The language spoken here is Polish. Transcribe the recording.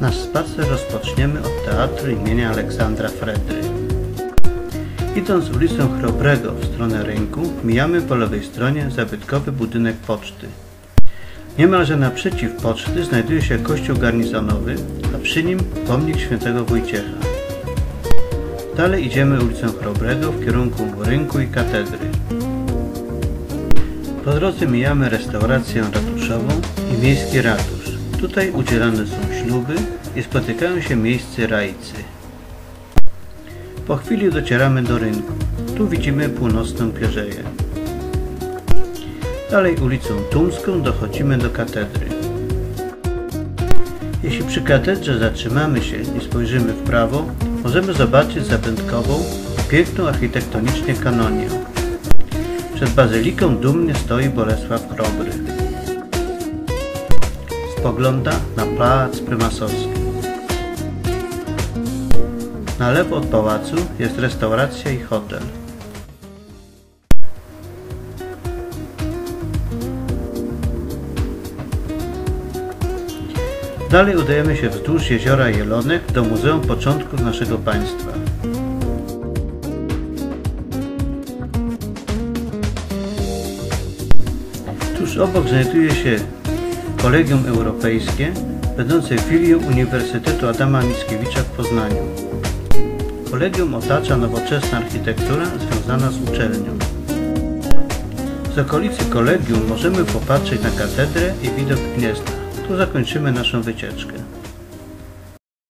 Nasz spacer rozpoczniemy od Teatru imienia Aleksandra Fredry. Idąc ulicą Chrobrego w stronę rynku, mijamy po lewej stronie zabytkowy budynek poczty. Niemalże naprzeciw poczty znajduje się kościół garnizonowy, a przy nim pomnik świętego Wojciecha. Dalej idziemy ulicą Chrobrego w kierunku rynku i katedry. Po drodze mijamy restaurację ratuszową i miejski ratusz. Tutaj udzielane są śluby i spotykają się miejscy rajcy. Po chwili docieramy do rynku. Tu widzimy północną pierzeję. Dalej ulicą Tumską dochodzimy do katedry. Jeśli przy katedrze zatrzymamy się i spojrzymy w prawo, możemy zobaczyć zapętkową i piękną architektonicznie kanonię. Przed bazyliką dumnie stoi Bolesław Chrobry. Spogląda na plac prymasowski. Na lewo od pałacu jest restauracja i hotel. Dalej udajemy się wzdłuż jeziora Jelonek do Muzeum Początków naszego państwa. Tuż obok znajduje się Kolegium Europejskie, będące filią Uniwersytetu Adama Mickiewicza w Poznaniu. Kolegium otacza nowoczesna architektura związana z uczelnią. Z okolicy kolegium możemy popatrzeć na katedrę i widok Gniezna. Tu zakończymy naszą wycieczkę.